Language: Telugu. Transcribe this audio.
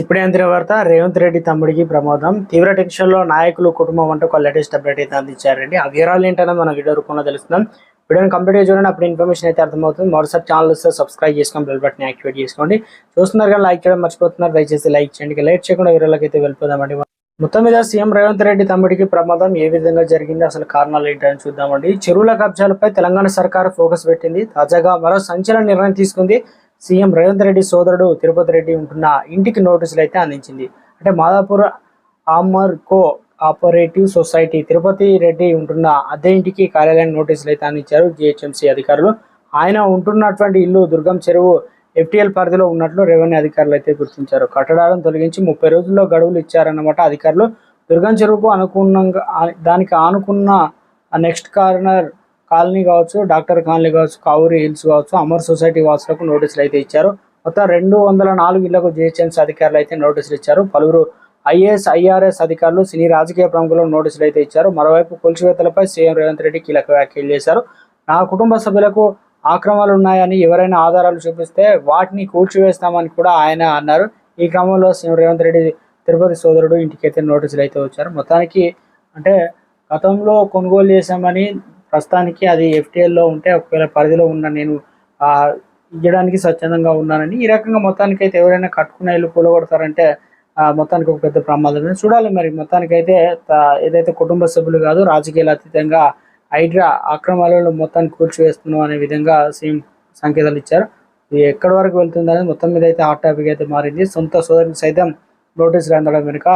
ఇప్పుడే అందిన వార్త రేవంత్ రెడ్డి తమ్ముడికి ప్రమాదం. తీవ్ర టెన్షన్లో నాయకులు కుటుంబం అంటూ ఒక లేటెస్ట్ అప్డేట్ అయితే అందించారండి ఆ వివరాలు ఏంటనే మన వీడియో రూపంలో తెలుస్తున్నాం వీడియోని కంప్లీట్ చూడండి అప్పుడు ఇన్ఫర్మేషన్ అయితే అర్థమవుతుంది. మరోసారి ఛానల్ వస్తే సబ్స్క్రైబ్ చేసుకొని బెల్ బటన్ యాక్టివేట్ చేసుకోండి. చూస్తున్నారు కానీ లైక్ చేయడం మర్చిపోతున్నారు దయచేసి లైక్ చేయండి. లైక్ చేయకుండా వీడియోలోకి అయితే వెళ్ళిపోదామండి. మొత్తం మీద సీఎం రేవంత్ రెడ్డి తమ్ముడికి ప్రమాదం ఏ విధంగా జరిగింది అసలు కారణాలు ఏంటని చూద్దామండి. చెరువుల కబ్జాలపై తెలంగాణ సర్కార్ ఫోకస్ పెట్టింది. తాజాగా మరో సంచలన నిర్ణయం తీసుకుంది. సీఎం రేవంత్ రెడ్డి సోదరుడు తిరుపతి రెడ్డి ఉంటున్న ఇంటికి నోటీసులు అయితే అందించింది. అంటే Madhapur Amar co operative society Tirupati Reddy ఉంటున్న అదే ఇంటికి కార్యాలయం నోటీసులు అయితే అందించారు జిహెచ్ఎంసీ అధికారులు. ఆయన ఉంటున్నటువంటి ఇల్లు దుర్గం చెరువు ఎఫ్టీఎల్ పరిధిలో ఉన్నట్లు రెవెన్యూ అధికారులు అయితే గుర్తించారు. కట్టడాలను తొలగించి ముప్పై రోజుల్లో గడువులు ఇచ్చారన్నమాట అధికారులు. దుర్గం చెరువుకు అనుకున్నంగా దానికి ఆనుకున్న నెక్స్ట్ కార్నర్ కాలనీ కావచ్చు డాక్టర్ కాలనీ కావచ్చు కావూరి హిల్స్ కావచ్చు అమర్ సొసైటీ వాసులకు నోటీసులు అయితే ఇచ్చారు. మొత్తం రెండు వందల నాలుగు ఇళ్ళకు జిహెచ్ఎంసీ అధికారులు అయితే నోటీసులు ఇచ్చారు. పలువురు ఐఏఎస్ ఐఆర్ఎస్ అధికారులు సినీ రాజకీయ ప్రముఖులు నోటీసులు అయితే ఇచ్చారు. మరోవైపు కూల్చివేతలపై సీఎం రేవంత్ రెడ్డి కీలక వ్యాఖ్యలు చేశారు. నా కుటుంబ సభ్యులకు ఆక్రమణలు ఉన్నాయని ఎవరైనా ఆధారాలు చూపిస్తే వాటిని కూల్చివేస్తామని కూడా ఆయన అన్నారు. ఈ క్రమంలో సీఎం రేవంత్ రెడ్డి తిరుపతి సోదరుడు ఇంటికైతే నోటీసులు అయితే వచ్చారు. మొత్తానికి అంటే గతంలో కొనుగోలు చేశామని ప్రస్తుతానికి అది ఎఫ్టీఎల్లో ఉంటే ఒకవేళ పరిధిలో ఉన్న నేను ఇవ్వడానికి స్వచ్ఛందంగా ఉన్నానని ఈ రకంగా మొత్తానికి అయితే ఎవరైనా కట్టుకున్న ఇల్లు కూలగొడతారంటే ఆ, మొత్తానికి ఒక పెద్ద ప్రమాదం చూడాలి మరి మొత్తానికైతే ఏదైతే కుటుంబ సభ్యులు కాదు రాజకీయాల అతీతంగా హైడ్రా అక్రమాలను మొత్తాన్ని కూల్చివేస్తున్నాం అనే విధంగా సీఎం సంకేతాలు ఇచ్చారు. ఇది ఎక్కడి వరకు వెళ్తుంది అనేది మొత్తం మీద అయితే హాట్ టాపిక్ అయితే మారింది. సొంత సోదరికి సైతం నోటీసులు అందడం వెనుక